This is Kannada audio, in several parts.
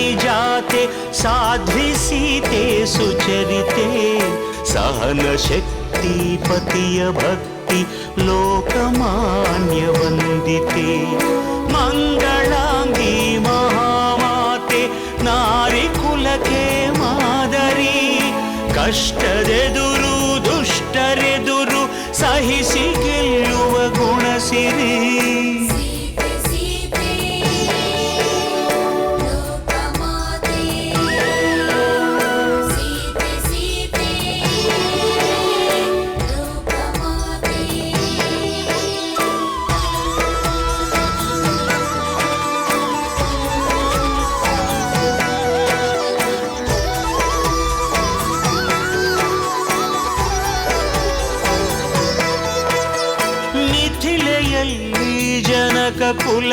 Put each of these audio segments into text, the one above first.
ಪಾರಿಜಾತೆ ಸಾಧ್ವಿ ಸೀತೆ ಸುಚರಿತೆ ಸಹನ ಶಕ್ತಿ ಪತಿಯ ಭಕ್ತಿ ಲೋಕಮಾನ್ಯ ವಂದಿತೆ ಮಂಗಳಾಂಗಿ ಮಹಾಮಾತೆ ನಾರಿ ಕುಲಕ್ಕೆ ಮಾದರಿ ಕಷ್ಟದೆದುರು ದುಷ್ಟರೆದುರು ಸಹಿಸಿ ಗೆಲ್ಲುವ ಗುಣಸಿರಿ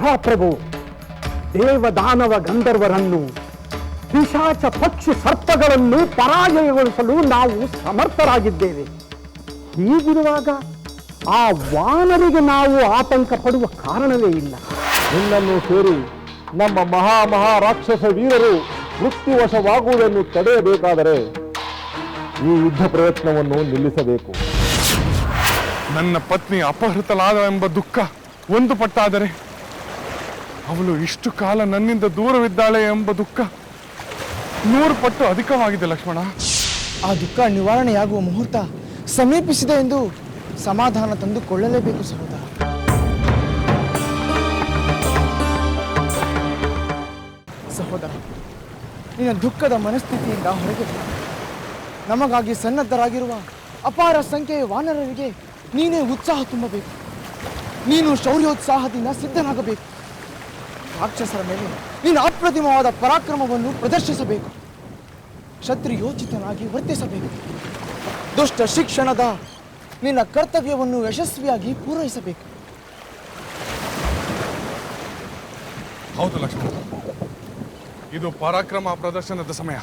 ಮಹಾಪ್ರಭು ದೇವದಾನವ ಗಂಧರ್ವರನ್ನು ಪಿಶಾಚ ಪಕ್ಷಿ ಸರ್ಪಗಳನ್ನು ಪರಾಜಯಗೊಳಿಸಲು ನಾವು ಸಮರ್ಥರಾಗಿದ್ದೇವೆ. ಹೀಗಿರುವಾಗ ಆ ವಾನರಿಗೆ ನಾವು ಆತಂಕ ಪಡುವ ಕಾರಣವೇ ಇಲ್ಲ. ನಿನ್ನನ್ನು ಸೇರಿ ನಮ್ಮ ಮಹಾ ಮಹಾ ರಾಕ್ಷಸ ವೀರರು ಮೃತ್ಯುವಶವಾಗುವುದನ್ನು ತಡೆಯಬೇಕಾದರೆ ಈ ಯುದ್ಧ ಪ್ರಯತ್ನವನ್ನು ನಿಲ್ಲಿಸಬೇಕು. ನನ್ನ ಪತ್ನಿ ಅಪಹೃತಲಾದ ಎಂಬ ದುಃಖ ಒಂದು ಪಟ್ಟಾದರೆ ಅವಳು ಇಷ್ಟು ಕಾಲ ನನ್ನಿಂದ ದೂರವಿದ್ದಾಳೆ ಎಂಬ ದುಃಖ ನೂರು ಪಟ್ಟು ಅಧಿಕವಾಗಿದೆ, ಲಕ್ಷ್ಮಣ. ಆ ದುಃಖ ನಿವಾರಣೆಯಾಗುವ ಮುಹೂರ್ತ ಸಮೀಪಿಸಿದೆ ಎಂದು ಸಮಾಧಾನ ತಂದುಕೊಳ್ಳಲೇಬೇಕು, ಸಹೋದರ. ಸಹೋದರ, ನಿನ್ನ ದುಃಖದ ಮನಸ್ಥಿತಿಯಿಂದ ಹೊರಗೆ. ನಮಗಾಗಿ ಸನ್ನದ್ಧರಾಗಿರುವ ಅಪಾರ ಸಂಖ್ಯೆಯ ವಾನರರಿಗೆ ನೀನೇ ಉತ್ಸಾಹ ತುಂಬಬೇಕು. ನೀನು ಶೌರ್ಯೋತ್ಸಾಹದಿಂದ ಸಿದ್ಧನಾಗಬೇಕು. ರಾಕ್ಷಸರ ಮೇಲೆ ನೀನು ಅಪ್ರತಿಮವಾದ ಪರಾಕ್ರಮವನ್ನು ಪ್ರದರ್ಶಿಸಬೇಕು. ಕ್ಷತ್ರಿಯೋಚಿತನಾಗಿ ವರ್ತಿಸಬೇಕು. ದುಷ್ಟ ಶಿಕ್ಷಣದ ನಿನ್ನ ಕರ್ತವ್ಯವನ್ನು ಯಶಸ್ವಿಯಾಗಿ ಪೂರೈಸಬೇಕು. ಹೌದು ಲಕ್ಷ್ಮಣ. ಇದು ಪರಾಕ್ರಮ ಪ್ರದರ್ಶನದ ಸಮಯ.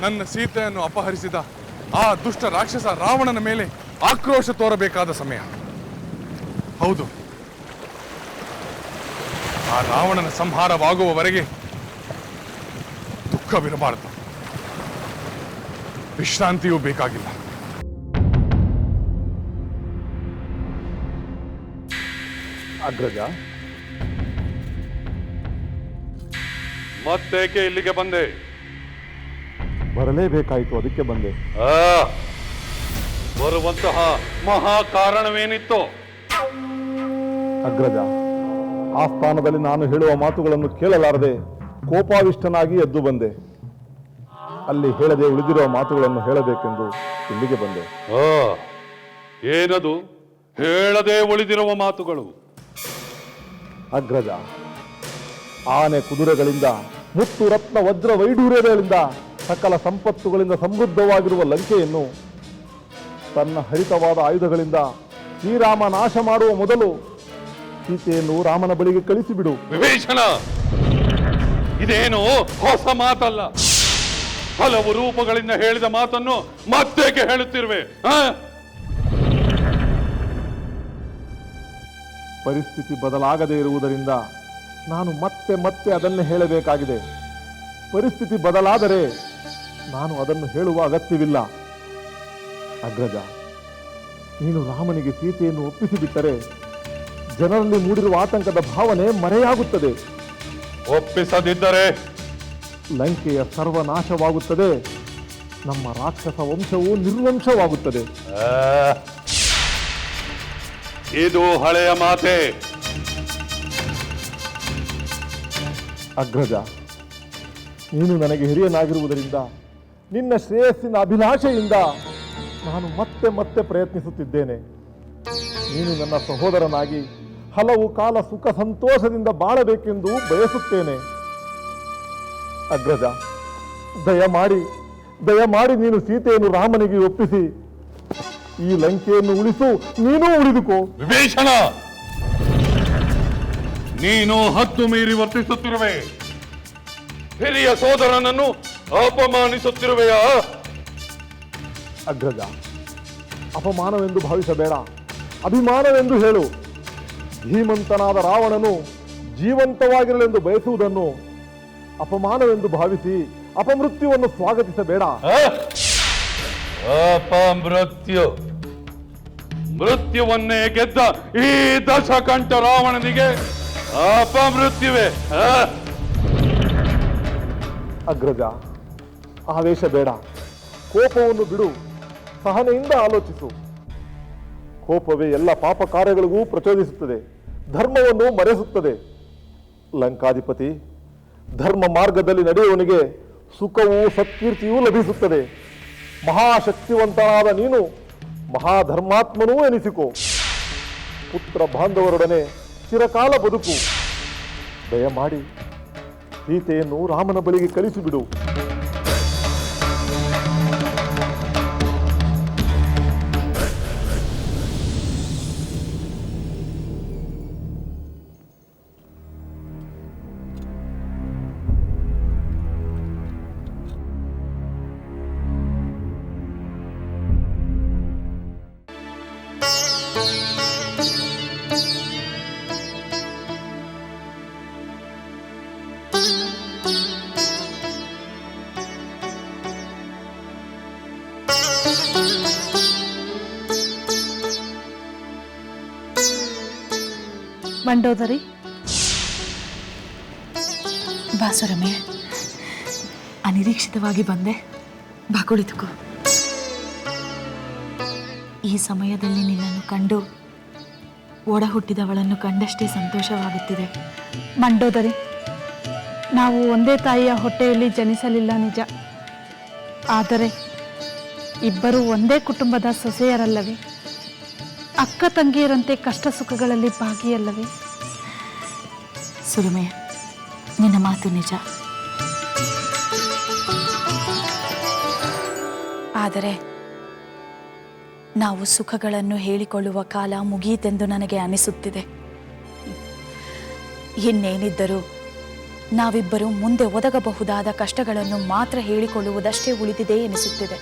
ನನ್ನ ಸೀತೆಯನ್ನು ಅಪಹರಿಸಿದ ಆ ದುಷ್ಟ ರಾಕ್ಷಸ ರಾವಣನ ಮೇಲೆ ಆಕ್ರೋಶ ತೋರಬೇಕಾದ ಸಮಯ. ಹೌದು. ಆ ರಾವಣನ ಸಂಹಾರವಾಗುವವರೆಗೆ ದುಃಖವಿರಬಾರದು. ವಿಶ್ರಾಂತಿಯೂ ಬೇಕಾಗಿಲ್ಲ. ಅಗ್ರಜ. ಮತ್ತೇಕೆ ಇಲ್ಲಿಗೆ ಬಂದೆ? ಬರಲೇಬೇಕಾಯಿತು ಅದಕ್ಕೆ ಬಂದೆ. ಆ, ಬರುವಂತಹ ಮಹಾ ಕಾರಣವೇನಿತ್ತು ಅಗ್ರಜ. ಆ ಸ್ಥಾನದಲ್ಲಿ ನಾನು ಹೇಳುವ ಮಾತುಗಳನ್ನು ಕೇಳಲಾರದೆ ಕೋಪಾವಿಷ್ಟನಾಗಿ ಎದ್ದು ಬಂದೆ. ಅಲ್ಲಿ ಹೇಳದೆ ಉಳಿದಿರುವ ಮಾತುಗಳನ್ನು ಹೇಳಬೇಕೆಂದು ಇಲ್ಲಿಗೆ ಬಂದೆ. ಏನದು? ಹೇಳದೆ ಉಳಿದಿರುವ ಮಾತುಗಳು. ಅಗ್ರಜ ಆನೆ ಕುದುರೆಗಳಿಂದ ಮುತ್ತು ರತ್ನ ವಜ್ರ ವೈಡೂರ್ಯಗಳಿಂದ ಸಕಲ ಸಂಪತ್ತುಗಳಿಂದ ಸಮೃದ್ಧವಾಗಿರುವ ಲಂಕೆಯನ್ನು ತನ್ನ ಹರಿತವಾದ ಆಯುಧಗಳಿಂದ ಶ್ರೀರಾಮ ನಾಶ ಮಾಡುವ ಮೊದಲು ಸೀತೆಯನ್ನು ರಾಮನ ಬಳಿಗೆ ಕಳಿಸಿಬಿಡು. ವಿಭೀಷಣ! ಇದೇನು ಹೊಸ ಮಾತಲ್ಲ. ಹಲವು ರೂಪಗಳಿಂದ ಹೇಳಿದ ಮಾತನ್ನು ಮತ್ತೇಕೆ ಹೇಳುತ್ತಿರುವೆ? ಆ? ಪರಿಸ್ಥಿತಿ ಬದಲಾಗದೇ ಇರುವುದರಿಂದ ನಾನು ಮತ್ತೆ ಮತ್ತೆ ಅದನ್ನೇ ಹೇಳಬೇಕಾಗಿದೆ. ಪರಿಸ್ಥಿತಿ ಬದಲಾದರೆ ನಾನು ಅದನ್ನು ಹೇಳುವ ಅಗತ್ಯವಿಲ್ಲ. ಅಗ್ರಜ ನೀನು ರಾಮನಿಗೆ ಸೀತೆಯನ್ನು ಒಪ್ಪಿಸಿಬಿಟ್ಟರೆ ಜನರಲ್ಲಿ ಮೂಡಿರುವ ಆತಂಕದ ಭಾವನೆ ಮರೆಯಾಗುತ್ತದೆ. ಒಪ್ಪಿಸದಿದ್ದರೆ ಲಂಕೆಯ ಸರ್ವನಾಶವಾಗುತ್ತದೆ. ನಮ್ಮ ರಾಕ್ಷಸ ವಂಶವು ನಿರ್ವಂಶವಾಗುತ್ತದೆ. ಆ, ಇದು ಹಳೆಯ ಮಾತೆ. ಅಗ್ರಜ ನೀನು ನನಗೆ ಹಿರಿಯನಾಗಿರುವುದರಿಂದ ನಿನ್ನ ಶ್ರೇಯಸ್ಸಿನ ಅಭಿಲಾಷೆಯಿಂದ ನಾನು ಮತ್ತೆ ಮತ್ತೆ ಪ್ರಯತ್ನಿಸುತ್ತಿದ್ದೇನೆ. ನೀನು ನನ್ನ ಸಹೋದರನಾಗಿ ಹಲವು ಕಾಲ ಸುಖ ಸಂತೋಷದಿಂದ ಬಾಳಬೇಕೆಂದು ಬಯಸುತ್ತೇನೆ. ಅಗ್ರಜ ದಯಮಾಡಿ ದಯಮಾಡಿ ನೀನು ಸೀತೆಯನ್ನು ರಾಮನಿಗೆ ಒಪ್ಪಿಸಿ. ಈ ಲಂಕೆಯನ್ನು ಉಳಿಸು ನೀನೂ ಉಳಿದುಕೋ. ವಿಭೀಷಣ! ನೀನು ಹತ್ತು ಮೀರಿ ವರ್ತಿಸುತ್ತಿರುವೆ. ಹಿರಿಯ ಸೋದರನನ್ನು ಅಪಮಾನಿಸುತ್ತಿರುವೆಯಾ? ಅಗ್ರಜ ಅಪಮಾನವೆಂದು ಭಾವಿಸಬೇಡ. ಅಭಿಮಾನವೆಂದು ಹೇಳು. ಧೀಮಂತನಾದ ರಾವಣನು ಜೀವಂತವಾಗಿರಲೆಂದು ಬಯಸುವುದನ್ನು ಅಪಮಾನವೆಂದು ಭಾವಿಸಿ ಅಪಮೃತ್ಯುವನ್ನು ಸ್ವಾಗತಿಸಬೇಡ? ಅಪಮೃತ್ಯು. ಮೃತ್ಯುವನ್ನೇ ಗೆದ್ದ ಈ ದಶಕಂಠ ರಾವಣನಿಗೆ ಅಪಮೃತ್ಯುವೆ? ಅಗ್ರಜ ಆವೇಶ ಬೇಡ. ಕೋಪವನ್ನು ಬಿಡು. ಸಹನೆಯಿಂದ ಆಲೋಚಿಸು. ಕೋಪವೇ ಎಲ್ಲ ಪಾಪ ಕಾರ್ಯಗಳಿಗೂ ಪ್ರಚೋದಿಸುತ್ತದೆ. ಧರ್ಮವನ್ನು ಮರೆಸುತ್ತದೆ. ಲಂಕಾಧಿಪತಿ, ಧರ್ಮ ಮಾರ್ಗದಲ್ಲಿ ನಡೆಯುವವನಿಗೆ ಸುಖವೂ ಸತ್ಕೀರ್ತಿಯೂ ಲಭಿಸುತ್ತದೆ. ಮಹಾಶಕ್ತಿವಂತನಾದ ನೀನು ಮಹಾಧರ್ಮಾತ್ಮನೂ ಎನಿಸಿಕೋ. ಪುತ್ರ ಬಾಂಧವರೊಡನೆ ಚಿರಕಾಲ ಬದುಕು. ದಯಮಾಡಿ, ಸೀತೆಯನ್ನು ರಾಮನ ಬಳಿಗೆ ಕಳಿಸಿಬಿಡು. ಮಂಡೋದರಿ ಬಾಸುರಮೆ ಅನಿರೀಕ್ಷಿತವಾಗಿ ಬಂದೆ. ಬಾ ಕುಳಿತುಕೋ ಈ ಸಮಯದಲ್ಲಿ ನಿನ್ನನ್ನು ಕಂಡು ಒಡ ಹುಟ್ಟಿದವಳನ್ನು ಕಂಡಷ್ಟೇ ಸಂತೋಷವಾಗುತ್ತಿದೆ. ಮಂಡೋದರಿ, ನಾವು ಒಂದೇ ತಾಯಿಯ ಹೊಟ್ಟೆಯಲ್ಲಿ ಜನಿಸಲಿಲ್ಲ ನಿಜ. ಆದರೆ ಇಬ್ಬರು ಒಂದೇ ಕುಟುಂಬದ ಸೊಸೆಯರಲ್ಲವೇ? ಅಕ್ಕ ತಂಗಿಯರಂತೆ ಕಷ್ಟ ಸುಖಗಳಲ್ಲಿ ಭಾಗಿಯಲ್ಲವೇ? ಸುರುಮೆ ನಿನ್ನ ಮಾತು ನಿಜ. ಆದರೆ ನಾವು ಸುಖಗಳನ್ನು ಹೇಳಿಕೊಳ್ಳುವ ಕಾಲ ಮುಗಿಯಿತೆಂದು ನನಗೆ ಅನಿಸುತ್ತಿದೆ. ಇನ್ನೇನಿದ್ದರೂ ನಾವಿಬ್ಬರು ಮುಂದೆ ಒದಗಬಹುದಾದ ಕಷ್ಟಗಳನ್ನು ಮಾತ್ರ ಹೇಳಿಕೊಳ್ಳುವುದಷ್ಟೇ ಉಳಿದಿದೆ ಎನಿಸುತ್ತಿದೆ.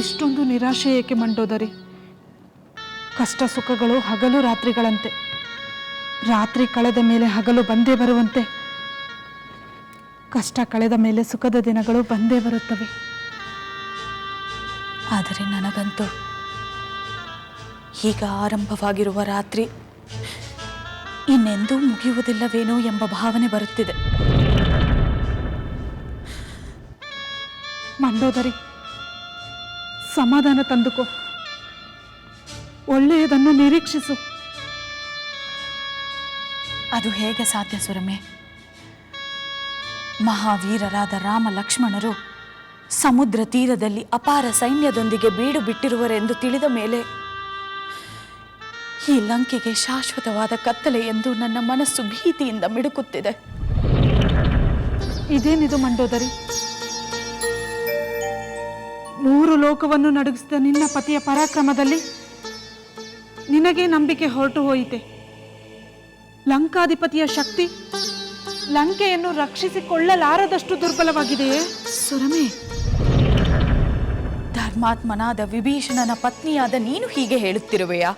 ಇಷ್ಟೊಂದು ನಿರಾಶೆ ಏಕೆ ಮಂಡೋದರಿ? ಕಷ್ಟ ಸುಖಗಳು ಹಗಲು ರಾತ್ರಿಗಳಂತೆ. ರಾತ್ರಿ ಕಳೆದ ಮೇಲೆ ಹಗಲು ಬಂದೇ ಬರುವಂತೆ. ಕಷ್ಟ ಕಳೆದ ಮೇಲೆ ಸುಖದ ದಿನಗಳು ಬಂದೇ ಬರುತ್ತವೆ. ಆದರೆ ನನಗಂತೂ ಈಗ ಆರಂಭವಾಗಿರುವ ರಾತ್ರಿ ಇನ್ನೆಂದೂ ಮುಗಿಯುವುದಿಲ್ಲವೇನೋ ಎಂಬ ಭಾವನೆ ಬರುತ್ತಿದೆ. ಮಂಡೋದರಿ, ಸಮಾಧಾನ ತಂದುಕೋ. ಒಳ್ಳೆಯದನ್ನು ನಿರೀಕ್ಷಿಸು. ಅದು ಹೇಗೆ ಸಾಧ್ಯ ಸುರಮೆ? ಮಹಾವೀರರಾದ ರಾಮ ಲಕ್ಷ್ಮಣರು ಸಮುದ್ರ ತೀರದಲ್ಲಿ ಅಪಾರ ಸೈನ್ಯದೊಂದಿಗೆ ಬೀಡು ಬಿಟ್ಟಿರುವರೆಂದು ತಿಳಿದ ಮೇಲೆ ಈ ಲಂಕೆಗೆ ಶಾಶ್ವತವಾದ ಕತ್ತಲೆ ಎಂದು ನನ್ನ ಮನಸ್ಸು ಭೀತಿಯಿಂದ ಮಿಡುಕುತ್ತಿದೆ. ಇದೇನಿದು ಮಂಡೋದರಿ? ಮೂರು ಲೋಕವನ್ನು ನಡುಗಿಸಿದ ನಿನ್ನ ಪತಿಯ ಪರಾಕ್ರಮದಲ್ಲಿ ನಿನಗೆ ನಂಬಿಕೆ ಹೊರಟು ಹೋಯಿತೆ. ಲಂಕಾಧಿಪತಿಯ ಶಕ್ತಿ ಲಂಕೆಯನ್ನು ರಕ್ಷಿಸಿಕೊಳ್ಳಲಾರದಷ್ಟು ದುರ್ಬಲವಾಗಿದೆಯೇ? ಸುರಮೆ, ಧರ್ಮಾತ್ಮನಾದ ವಿಭೀಷಣನ ಪತ್ನಿಯಾದ ನೀನು ಹೀಗೆ ಹೇಳುತ್ತಿರುವೆಯಾ?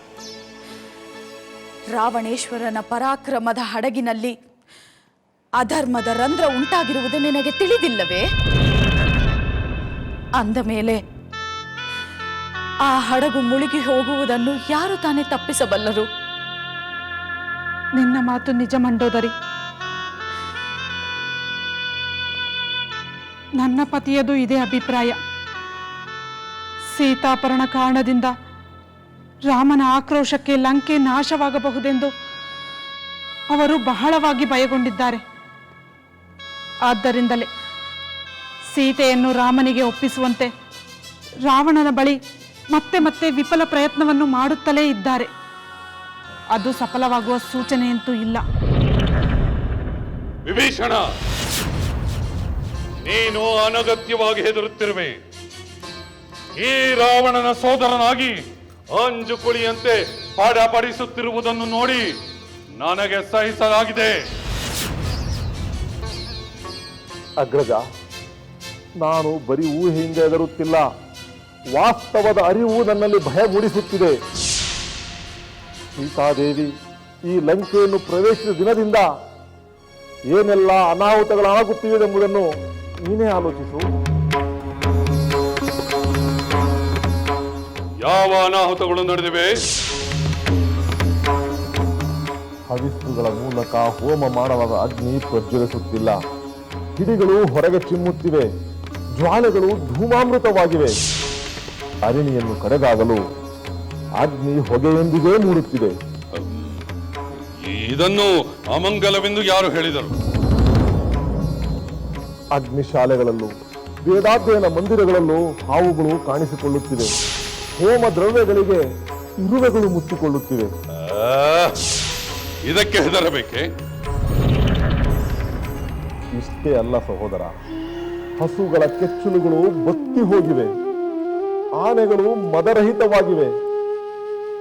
ರಾವಣೇಶ್ವರನ ಪರಾಕ್ರಮದ ಹಡಗಿನಲ್ಲಿ ಅಧರ್ಮದ ರಂಧ್ರ ಉಂಟಾಗಿರುವುದು ನಿನಗೆ ತಿಳಿದಿಲ್ಲವೇ? ಅಂದ ಮೇಲೆ ಆ ಹಡಗು ಮುಳುಗಿ ಹೋಗುವುದನ್ನು ಯಾರು ತಾನೇ ತಪ್ಪಿಸಬಲ್ಲರು? ನಿನ್ನ ಮಾತು ನಿಜ ಮಂಡೋದರಿ. ನನ್ನ ಪತಿಯದು ಇದೇ ಅಭಿಪ್ರಾಯ. ಸೀತಾಪರಣ ಕಾರಣದಿಂದ ರಾಮನ ಆಕ್ರೋಶಕ್ಕೆ ಲಂಕೆ ನಾಶವಾಗಬಹುದೆಂದು ಅವರು ಬಹಳವಾಗಿ ಭಯಗೊಂಡಿದ್ದಾರೆ. ಆದ್ದರಿಂದಲೇ ಸೀತೆಯನ್ನು ರಾಮನಿಗೆ ಒಪ್ಪಿಸುವಂತೆ ರಾವಣನ ಬಳಿ ಮತ್ತೆ ಮತ್ತೆ ವಿಫಲ ಪ್ರಯತ್ನವನ್ನು ಮಾಡುತ್ತಲೇ ಇದ್ದಾರೆ. ಅದು ಸಫಲವಾಗುವ ಸೂಚನೆಯಂತೂ ಇಲ್ಲ. ವಿಭೀಷಣ ನೀನು ಅನಗತ್ಯವಾಗಿ ಹೆದರುತ್ತಿರುವೆ. ಈ ರಾವಣನ ಸೋದರನಾಗಿ ಅಂಜು ಕುಳಿಯಂತೆ ಪಾಡಪಡಿಸುತ್ತಿರುವುದನ್ನು ನೋಡಿ ನನಗೆ ಸಹಿಸಲಾಗಿದೆ. ಅಗ್ರಜ ನಾನು ಬರೀ ಊಹೆಯಿಂದ ಎದರುತ್ತಿಲ್ಲ ವಾಸ್ತವದ ಅರಿವು ನನ್ನಲ್ಲಿ ಭಯ ಮೂಡಿಸುತ್ತಿದೆ ಸೀತಾದೇವಿ ಈ ಲಂಕೆಯನ್ನು ಪ್ರವೇಶಿಸಿದ ದಿನದಿಂದ ಏನೆಲ್ಲ ಅನಾಹುತಗಳಾಗುತ್ತಿವೆ ಎಂಬುದನ್ನು ನೀನೇ ಆಲೋಚಿಸು. ಯಾವ ಅನಾಹುತಗಳು ನಡೆದಿವೆ? ಹವಿಸ್ತುಗಳ ಮೂಲಕ ಹೋಮ ಮಾಡಲಾದ ಅಗ್ನಿ ಪ್ರಜ್ವಲಿಸುತ್ತಿಲ್ಲ. ಕಿಡಿಗಳು ಹೊರಗೆ ಚಿಮ್ಮುತ್ತಿವೆ. ಜ್ವಾಲೆಗಳು ಧೂಮಾಮೃತವಾಗಿವೆ. ಅರಿಣಿಯನ್ನು ಕಡೆಗಾಗಲು ಅಗ್ನಿ ಹೊಗೆಯೊಂದಿಗೆ ಮೂಡುತ್ತಿದೆ. ಇದನ್ನು ಅಮಂಗಲವೆಂದು ಯಾರು ಹೇಳಿದರು? ಅಗ್ನಿಶಾಲೆಗಳಲ್ಲೂ ವೇದಾಧ್ಯಯನ ಮಂದಿರಗಳಲ್ಲೂ ಹಾವುಗಳು ಕಾಣಿಸಿಕೊಳ್ಳುತ್ತಿವೆ. ಹೋಮ ದ್ರವ್ಯಗಳಿಗೆ ಇರುವೆಗಳು ಮುಚ್ಚಿಕೊಳ್ಳುತ್ತಿವೆ. ಆ, ಇದಕ್ಕೆ ಹೆದರಬೇಕೆ? ಇಷ್ಟೇ ಅಲ್ಲ ಸಹೋದರ ಹಸುಗಳ ಕೆಚ್ಚಲುಗಳು ಬತ್ತಿ ಹೋಗಿವೆ. ಆನೆಗಳು ಮದರಹಿತವಾಗಿವೆ.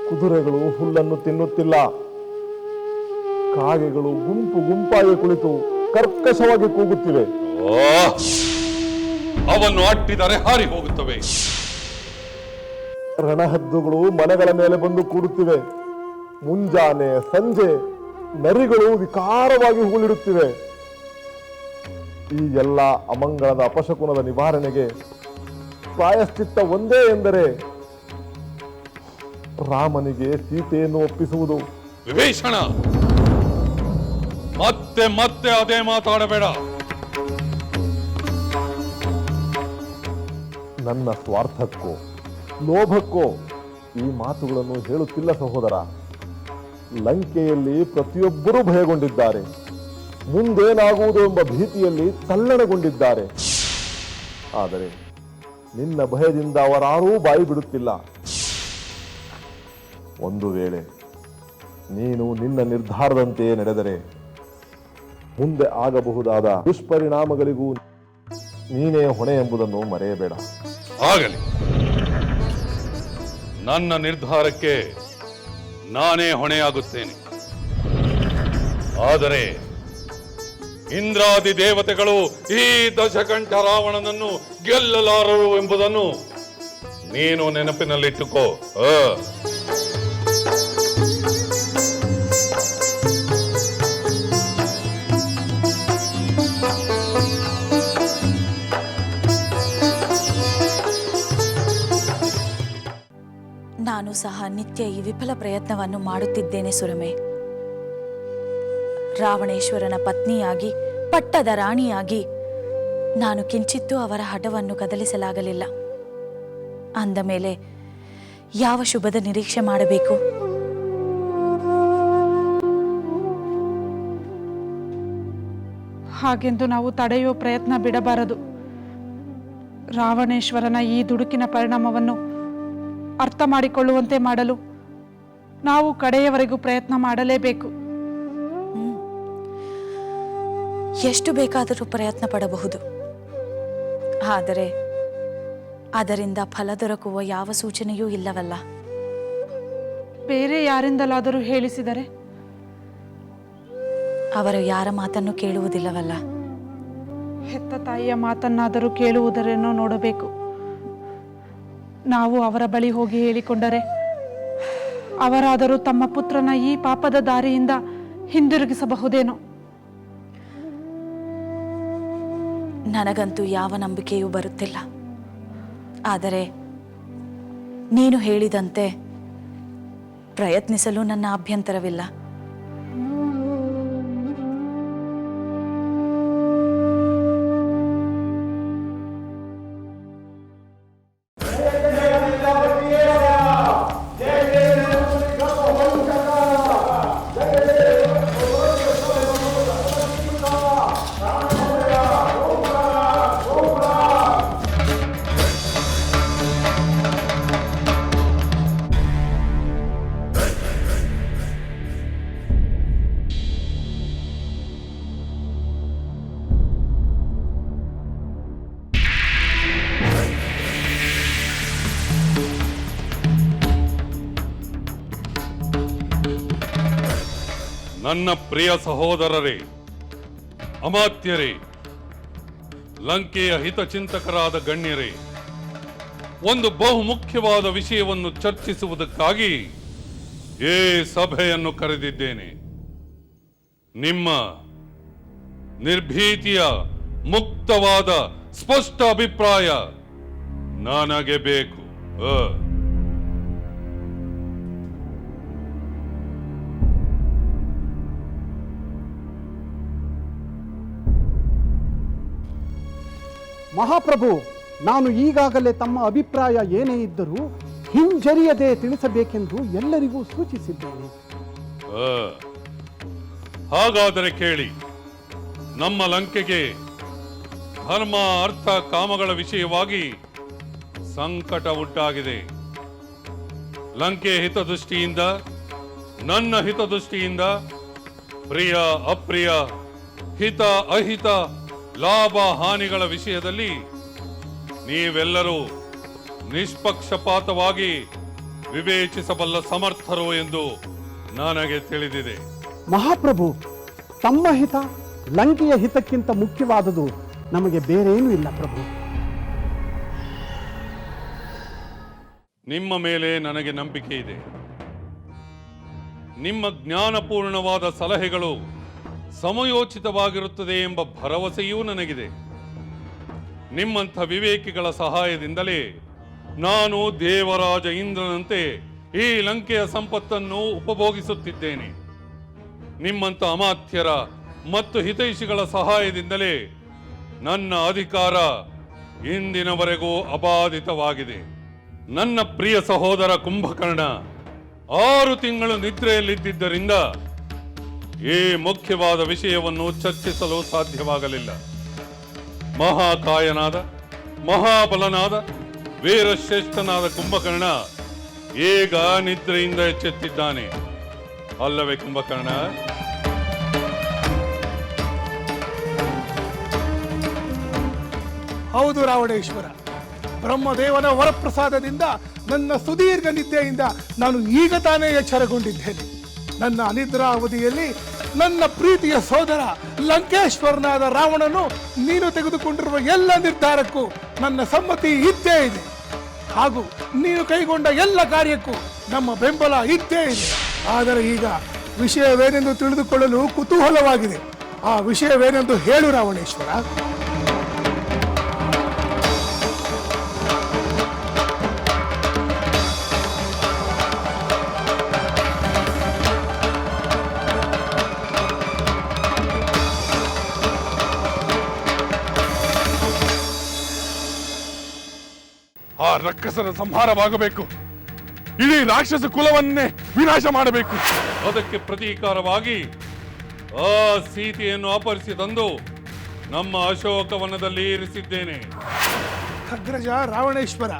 ಕುದುರೆಗಳು ಹುಲ್ಲನ್ನು ತಿನ್ನುತ್ತಿಲ್ಲ. ಕಾಗೆಗಳು ಗುಂಪು ಗುಂಪಾಗಿ ಕುಳಿತು ಕರ್ಕಶವಾಗಿ ಕೂಗುತ್ತಿವೆ. ಅವನ್ನು ಅಟ್ಟಿದರೆ ಹಾರಿ ಹೋಗುತ್ತವೆ. ರಣಹದ್ದುಗಳು ಮನೆಗಳ ಮೇಲೆ ಬಂದು ಕೂಡುತ್ತಿವೆ. ಮುಂಜಾನೆ ಸಂಜೆ ನರಿಗಳು ವಿಕಾರವಾಗಿ ಹೂಳಿಡುತ್ತಿವೆ. ಈ ಎಲ್ಲ ಅಮಂಗಳದ ಅಪಶಕುನದ ನಿವಾರಣೆಗೆ ಪ್ರಾಯಶ್ಚಿತ್ತ ಒಂದೇ ಎಂದರೆ ರಾಮನಿಗೆ ಸೀತೆಯನ್ನು ಒಪ್ಪಿಸುವುದು. ವಿಭೀಷಣ! ಮತ್ತೆ ಮತ್ತೆ ಅದೇ ಮಾತಾಡಬೇಡ. ನನ್ನ ಸ್ವಾರ್ಥಕ್ಕೋ ಲೋಭಕ್ಕೋ ಈ ಮಾತುಗಳನ್ನು ಹೇಳುತ್ತಿಲ್ಲ ಸಹೋದರ. ಲಂಕೆಯಲ್ಲಿ ಪ್ರತಿಯೊಬ್ಬರೂ ಭಯಗೊಂಡಿದ್ದಾರೆ. ಮುಂದೇನಾಗುವುದು ಎಂಬ ಭೀತಿಯಲ್ಲಿ ತಲ್ಲಣಗೊಂಡಿದ್ದಾರೆ. ಆದರೆ ನಿನ್ನ ಭಯದಿಂದ ಅವರಾರೂ ಬಾಯಿ ಬಿಡುತ್ತಿಲ್ಲ. ಒಂದು ವೇಳೆ ನೀನು ನಿನ್ನ ನಿರ್ಧಾರದಂತೆಯೇ ನಡೆದರೆ ಮುಂದೆ ಆಗಬಹುದಾದ ದುಷ್ಪರಿಣಾಮಗಳಿಗೂ ನೀನೇ ಹೊಣೆ ಎಂಬುದನ್ನು ಮರೆಯಬೇಡ. ಆಗಲಿ. ನನ್ನ ನಿರ್ಧಾರಕ್ಕೆ ನಾನೇ ಹೊಣೆಯಾಗುತ್ತೇನೆ. ಆದರೆ ಇಂದ್ರಾದಿ ದೇವತೆಗಳು ಈ ದಶಕಂಠ ರಾವಣನನ್ನು ಗೆಲ್ಲಲಾರರು ಎಂಬುದನ್ನು ನೀನು ನೆನಪಿನಲ್ಲಿಟ್ಟುಕೋ. ನಾನು ಸಹ ನಿತ್ಯ ಈ ವಿಫಲ ಪ್ರಯತ್ನವನ್ನು ಮಾಡುತ್ತಿದ್ದೇನೆ ಸುರಮೆ ರಾವಣೇಶ್ವರನ ಪತ್ನಿಯಾಗಿ, ಪಟ್ಟದ ರಾಣಿಯಾಗಿ ನಾನು ಕಿಂಚಿತ್ತೂ ಅವರ ಹಠವನ್ನು ಕದಲಿಸಲಾಗಲಿಲ್ಲ. ಅಂದ ಮೇಲೆ, ಯಾವ ಶುಭದ ನಿರೀಕ್ಷೆ ಮಾಡಬೇಕು? ಹಾಗೆಂದು ನಾವು ತಡೆಯುವ ಪ್ರಯತ್ನ ಬಿಡಬಾರದು. ರಾವಣೇಶ್ವರನ ಈ ದುಡುಕಿನ ಪರಿಣಾಮವನ್ನು ಅರ್ಥ ಮಾಡಿಕೊಳ್ಳುವಂತೆ ಮಾಡಲು ನಾವು ಕಡೆಯವರೆಗೂ ಪ್ರಯತ್ನ ಮಾಡಲೇಬೇಕು. ಎಷ್ಟು ಬೇಕಾದರೂ ಪ್ರಯತ್ನ ಪಡಬಹುದು. ಆದರೆ ಅದರಿಂದ ಫಲ ದೊರಕುವ ಯಾವ ಸೂಚನೆಯೂ ಇಲ್ಲವಲ್ಲ. ಬೇರೆ ಯಾರಿಂದಲಾದರೂ ಹೇಳಿಸಿದರೆ? ಅವರು ಯಾರ ಮಾತನ್ನು ಕೇಳುವುದಿಲ್ಲವಲ್ಲ. ಹೆತ್ತ ತಾಯಿಯ ಮಾತನ್ನಾದರೂ ಕೇಳುವುದರೇನೋ ನೋಡಬೇಕು. ನಾವು ಅವರ ಬಳಿ ಹೋಗಿ ಹೇಳಿಕೊಂಡರೆ ಅವರಾದರೂ ತಮ್ಮ ಪುತ್ರನ ಈ ಪಾಪದ ದಾರಿಯಿಂದ ಹಿಂದಿರುಗಿಸಬಹುದೇನೋ. ನನಗಂತೂ ಯಾವ ನಂಬಿಕೆಯೂ ಬರುತ್ತಿಲ್ಲ. ಆದರೆ ನೀನು ಹೇಳಿದಂತೆ ಪ್ರಯತ್ನಿಸಲು ನನ್ನ ಅಭ್ಯಂತರವಿಲ್ಲ. ನನ್ನ ಪ್ರಿಯ ಸಹೋದರರೇ, ಅಮಾತ್ಯರೇ, ಲಂಕೆಯ ಹಿತಚಿಂತಕರಾದ ಗಣ್ಯರೇ, ಒಂದು ಬಹುಮುಖ್ಯವಾದ ವಿಷಯವನ್ನು ಚರ್ಚಿಸುವುದಕ್ಕಾಗಿ ಈ ಸಭೆಯನ್ನು ಕರೆದಿದ್ದೇನೆ. ನಿಮ್ಮ ನಿರ್ಭೀತಿಯ ಮುಕ್ತವಾದ, ಸ್ಪಷ್ಟ ಅಭಿಪ್ರಾಯ ನನಗೆ ಬೇಕು. ಮಹಾಪ್ರಭು, ನಾನು ಈಗಾಗಲೇ ತಮ್ಮ ಅಭಿಪ್ರಾಯ ಏನೇ ಇದ್ದರೂ ಹಿಂಜರಿಯದೆ ತಿಳಿಸಬೇಕೆಂದು ಎಲ್ಲರಿಗೂ ಸೂಚಿಸಿದ್ದೇನೆ. ಹಾಗಾದರೆ ಕೇಳಿ, ನಮ್ಮ ಲಂಕೆಗೆ ಧರ್ಮ, ಅರ್ಥ, ಕಾಮಗಳ ವಿಷಯವಾಗಿ ಸಂಕಟ ಉಂಟಾಗಿದೆ ಲಂಕೆ ಹಿತದೃಷ್ಟಿಯಿಂದ, ನನ್ನ ಹಿತದೃಷ್ಟಿಯಿಂದ, ಪ್ರಿಯ, ಅಪ್ರಿಯ, ಹಿತ, ಅಹಿತ ಲಾಭ ಹಾನಿಗಳ ವಿಷಯದಲ್ಲಿ ನೀವೆಲ್ಲರೂ ನಿಷ್ಪಕ್ಷಪಾತವಾಗಿ ವಿವೇಚಿಸಬಲ್ಲ ಸಮರ್ಥರು ಎಂದು ನನಗೆ ತಿಳಿದಿದೆ. ಮಹಾಪ್ರಭು ತಮ್ಮ ಹಿತ ಲಂಕೆಯ ಹಿತಕ್ಕಿಂತ ಮುಖ್ಯವಾದುದು ನಮಗೆ ಬೇರೇನೂ ಇಲ್ಲ ಪ್ರಭು. ನಿಮ್ಮ ಮೇಲೆ ನನಗೆ ನಂಬಿಕೆ ಇದೆ. ನಿಮ್ಮ ಜ್ಞಾನಪೂರ್ಣವಾದ ಸಲಹೆಗಳು ಸಮಯೋಚಿತವಾಗಿರುತ್ತದೆ ಎಂಬ ಭರವಸೆಯೂ ನನಗಿದೆ. ನಿಮ್ಮಂಥ ವಿವೇಕಿಗಳ ಸಹಾಯದಿಂದಲೇ ನಾನು ದೇವರಾಜ ಇಂದ್ರನಂತೆ ಈ ಲಂಕೆಯ ಸಂಪತ್ತನ್ನು ಉಪಭೋಗಿಸುತ್ತಿದ್ದೇನೆ. ನಿಮ್ಮಂಥ ಅಮಾತ್ಯರ ಮತ್ತು ಹಿತೈಷಿಗಳ ಸಹಾಯದಿಂದಲೇ ನನ್ನ ಅಧಿಕಾರ ಇಂದಿನವರೆಗೂ ಅಬಾಧಿತವಾಗಿದೆ. ನನ್ನ ಪ್ರಿಯ ಸಹೋದರ ಕುಂಭಕರ್ಣ, ಆರು ತಿಂಗಳು ನಿದ್ರೆಯಲ್ಲಿದ್ದರಿಂದ ಈ ಮುಖ್ಯವಾದ ವಿಷಯವನ್ನು ಚರ್ಚಿಸಲು ಸಾಧ್ಯವಾಗಲಿಲ್ಲ. ಮಹಾಕಾಯನಾದ, ಮಹಾಬಲನಾದ, ವೀರಶ್ರೇಷ್ಠನಾದ ಕುಂಭಕರ್ಣ ಈಗ ನಿದ್ರೆಯಿಂದ ಎಚ್ಚೆತ್ತಿದ್ದಾನೆ. ಅಲ್ಲವೇ ಕುಂಭಕರ್ಣ? ಹೌದು ರಾವಣೇಶ್ವರ, ಬ್ರಹ್ಮದೇವನ ವರಪ್ರಸಾದದಿಂದ ನನ್ನ ಸುದೀರ್ಘ ನಿದ್ದೆಯಿಂದ ನಾನು ಈಗ ತಾನೇ ಎಚ್ಚರಗೊಂಡಿದ್ದೇನೆ. ನನ್ನ ಅನಿದ್ರಾವಧಿಯಲ್ಲಿ ನನ್ನ ಪ್ರೀತಿಯ ಸೋದರ ಲಂಕೇಶ್ವರನಾದ ರಾವಣನು ನೀನು ತೆಗೆದುಕೊಂಡಿರುವ ಎಲ್ಲ ನಿರ್ಧಾರಕ್ಕೂ ನನ್ನ ಸಮ್ಮತಿ ಇದ್ದೇ ಇದೆ. ಹಾಗೂ ನೀನು ಕೈಗೊಂಡ ಎಲ್ಲ ಕಾರ್ಯಕ್ಕೂ ನಮ್ಮ ಬೆಂಬಲ ಇದ್ದೇ ಇದೆ. ಆದರೆ ಈಗ ವಿಷಯವೇನೆಂದು ತಿಳಿದುಕೊಳ್ಳಲು ಕುತೂಹಲವಾಗಿದೆ. ಆ ವಿಷಯವೇನೆಂದು ಹೇಳು ರಾವಣೇಶ್ವರ. ರಕ್ಕಸರ ಸಂಹಾರವಾಗಬೇಕು. ಇಡೀ ರಾಕ್ಷಸ ಕುಲವನ್ನೇ ವಿನಾಶ ಮಾಡಬೇಕು. ಅದಕ್ಕೆ ಪ್ರತೀಕಾರವಾಗಿ ಆ ಸೀತೆಯನ್ನು ಅಪಹರಿಸಿ ತಂದು ನಮ್ಮ ಅಶೋಕವನದಲ್ಲಿ ಇರಿಸಿದ್ದೇನೆ. ಅಗ್ರಜ ರಾವಣೇಶ್ವರ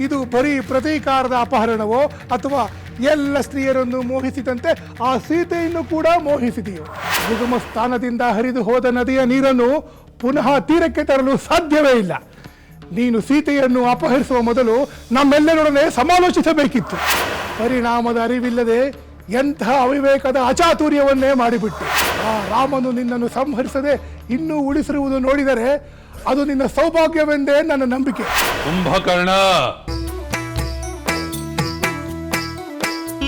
ಇದು ಬರೀ ಪ್ರತೀಕಾರದ ಅಪಹರಣವೋ ಅಥವಾ ಎಲ್ಲ ಸ್ತ್ರೀಯರನ್ನು ಮೋಹಿಸಿದಂತೆ ಆ ಸೀತೆಯನ್ನು ಕೂಡ ಮೋಹಿಸಿದೆಯೋ? ಉಗಮ ಸ್ಥಾನದಿಂದ ಹರಿದು ಹೋದ ನದಿಯ ನೀರನ್ನು ಪುನಃ ತೀರಕ್ಕೆ ತರಲು ಸಾಧ್ಯವೇ ಇಲ್ಲ. ನೀನು ಸೀತೆಯನ್ನು ಅಪಹರಿಸುವ ಮೊದಲು ನಮ್ಮೆಲ್ಲರೊಡನೆ ಸಮಾಲೋಚಿಸಬೇಕಿತ್ತು. ಪರಿಣಾಮದ ಅರಿವಿಲ್ಲದೆ ಎಂತಹ ಅವಿವೇಕದ ಅಚಾತುರ್ಯವನ್ನೇ ಮಾಡಿಬಿಟ್ಟು. ಆ ರಾಮನು ನಿನ್ನನ್ನು ಸಂಹರಿಸದೆ ಇನ್ನೂ ಉಳಿಸಿರುವುದು ನೋಡಿದರೆ ಅದು ನಿನ್ನ ಸೌಭಾಗ್ಯವೆಂದೇ ನನ್ನ ನಂಬಿಕೆ. ಕುಂಭಕರ್ಣ!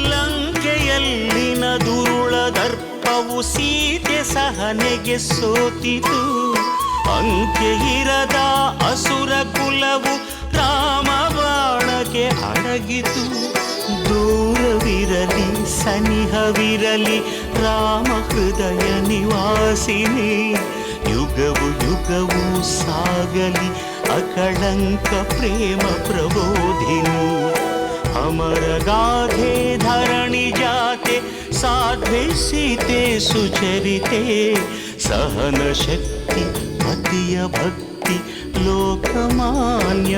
ಲಂಕೆಯಲ್ಲಿನ ದುರುಳ ದರ್ಪವು ಸೀತೆ ಸಹನೆಗೆ ಸೋತಿತು. ಅಂಕೆ ಇರದ ಅಸುರ ಕುಲವು ರಾಮ ಯಾಕೆ ಅಡಗಿತು ದೂರವಿರಲಿ ಸನಿಹವಿರಲಿ ರಾಮ ಹೃದಯ ನಿವಾಸಿನಿ ಯುಗವು ಯುಗವು ಸಾಗಲಿ ಅಕಳಂಕ ಪ್ರೇಮ ಪ್ರಬೋಧಿನಿ ಅಮರ ಗಾಧೆ ಧರಣಿ ಜಾತೆ ಸಾಧ್ವೆ ಸೀತೆ ಸುಚರಿತೆ ಸಹನ ಶಕ್ತಿ ಪತಿಯ ಭಕ್ತಿ ಲೋಕಮಾನ್ಯ